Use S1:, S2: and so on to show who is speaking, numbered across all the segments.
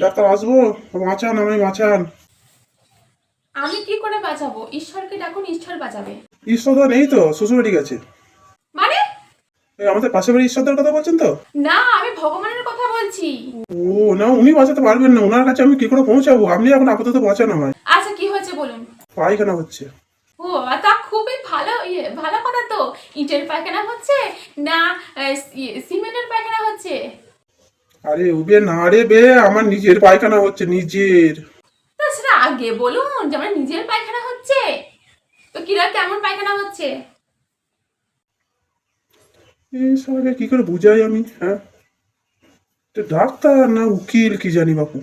S1: Doctor আসব বাঁচান আমি বাঁচান।
S2: আমি কি করে বাঁচাবো? ঈশ্বরকে ডাকুন ঈশ্বর বাঁচাবে।
S1: ঈশ্বরদা নেই তো শ্বশুরবাড়ি গেছে।
S2: মানে?
S1: এই আমাদের পাশে বাড়ি ঈশ্বরদার কথা বলছেন তো?
S2: না আমি ভগবানের কথা বলছি।
S1: ও না উনি বাঁচাতে পারবেন না ওনার কাছে আমি কি করে পৌঁছাবো? আপনি এখন আপাতত বাঁচান আমায়।
S2: আচ্ছা কি হয়েছে বলুন।
S1: পায়খানা হচ্ছে।
S2: ও তা খুবই ভালো ইয়ে ভালো কথা তো। ইটের পায়খানা হচ্ছে না সিমেন্টের পায়খানা হচ্ছে।
S1: আরে উবে না রে বে আমার নিজের পায়খানা হচ্ছে নিজের।
S2: তা সেটা আগে বলুন যে আমার নিজের পায়খানা হচ্ছে? তো কিরা কেমন পায়খানা হচ্ছে?
S1: এই সবাইকে কি করে বুঝাই আমি হ্যাঁ? তো ডাক্তার না উকিল কি জানি বাপু।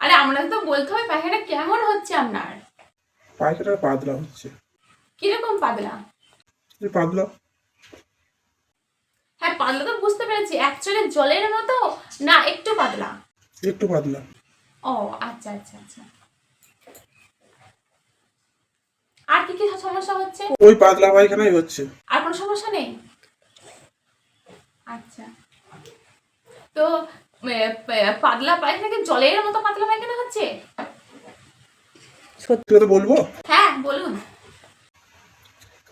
S2: আরে আমরা তো বলতে হবে পায়খানা কেমন হচ্ছে আপনার?
S1: পায়খানা পাতলা হচ্ছে।
S2: কীরকম পাতলা?
S1: পাতলা।
S2: বুঝতে পেরেছি। অ্যাকচুয়ালি জলের মতো? না একটু পাতলা।
S1: একটু পাতলা।
S2: ও আচ্ছা আচ্ছা আচ্ছা। আর কি কি সমস্যা হচ্ছে?
S1: ওই পাতলা পায়খানাই হচ্ছে।
S2: আর কোনো সমস্যা নেই? আচ্ছা। তো পাতলা পায়খানা কি জলের মতো পাতলা পায়খানা হচ্ছে?
S1: সত্যি কথা বলব?
S2: হ্যাঁ বলুন।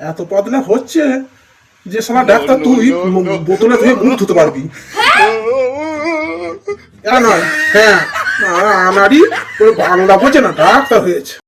S1: এত পাতলা হচ্ছে? যে সালা ডাক্তার তুই বোতলে ধুয়ে মুখ ধুতে পারবি। নয়। হ্যাঁ আমারই আনারি ওই বাংলা বোঝে না ডাক্তার হয়েছে।